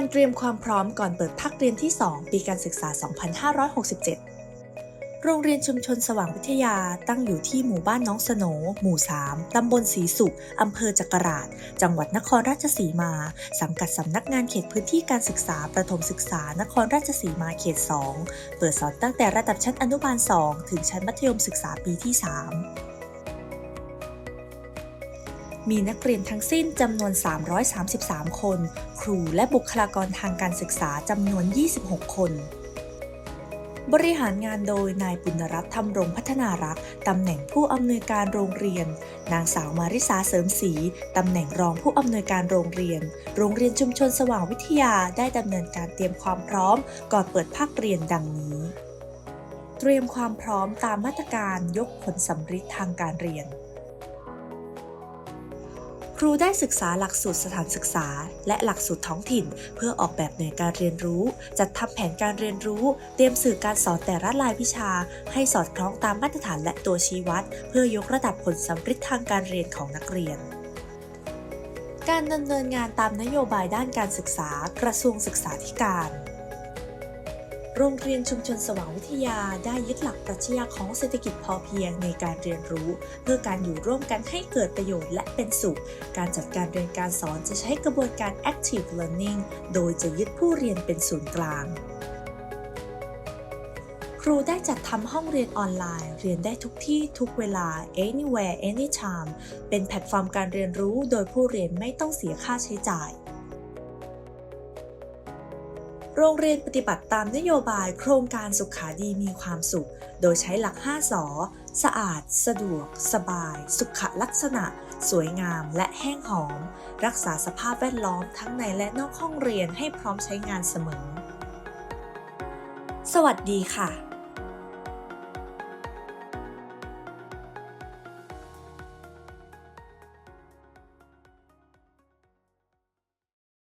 การเตรียมความพร้อมก่อนเปิดภาคเรียนที่ 2 ปีการศึกษา 2567 โรงเรียนชุมชนสว่างวิทยาตั้งอยู่ที่หมู่บ้านน้องสโหนหมู่ 3 ตำบลศรีสุข อำเภอจักราช จังหวัดนครราชสีมา สังกัดสำนักงานเขตพื้นที่การศึกษา ประถมศึกษานครราชสีมาเขต 2 เปิดสอนตั้งแต่ระดับชั้นอนุบาล 2 ถึงชั้นมัธยมศึกษาปีที่ 3 มีนักเรียนทั้งสิ้นจำนวน 333 คน ครูและบุคลากรทางการศึกษาจำนวน 26 คน บริหารงานโดยนายปุณรัตน์ธรรมรงพัฒนารักษ์ตำแหน่งผู้อำนวยการโรงเรียน นางสาวมาริสาเสริมศรีตำแหน่งรองผู้อำนวยการโรงเรียน โรงเรียนชุมชนสว่างวิทยาได้ดำเนินการเตรียมความพร้อม ก่อนเปิดภาคเรียนดังนี้ เตรียมความพร้อมตามมาตรการยกผลสำฤทธิ์ทางการเรียน ครูได้ศึกษาหลักสูตรสถานศึกษา และหลักสูตรท้องถิ่น เพื่อออกแบบหน่วยการเรียนรู้ จัดทำแผนการเรียนรู้ เตรียมสื่อการสอนแต่ละรายวิชา ให้สอดคล้องตามมาตรฐานและตัวชี้วัด เพื่อยกระดับผลสำฤทธิ์ทางการเรียนของนักเรียนการดำเนินงานตามนโยบายด้านการศึกษา กระทรวงศึกษาธิการ โรงเรียนชุมชนสว่างวิทยาได้ยึดหลักปรัชญาของเศรษฐกิจพอเพียงในการเรียนรู้ เพื่อการอยู่ร่วมกันให้เกิดประโยชน์และเป็นสุข การจัดการเรียนการสอนจะใช้กระบวนการ active learning โดยจะยึดผู้เรียนเป็นศูนย์กลางครูได้จัดทำห้องเรียนออนไลน์ เรียนได้ทุกที่ทุกเวลา anywhere anytime เป็นแพลตฟอร์มการเรียนรู้โดยผู้เรียนไม่ต้องเสียค่าใช้จ่าย โรงเรียนปฏิบัติตามนโยบายโครงการสุขาดีมีความสุข โดยใช้หลัก 5สอสะอาด สะดวก สบาย สุขลักษณะ สวยงาม และแห้งหอม รักษาสภาพแวดล้อมทั้งในและนอกห้องเรียนให้พร้อมใช้งานเสมอ สวัสดีค่ะ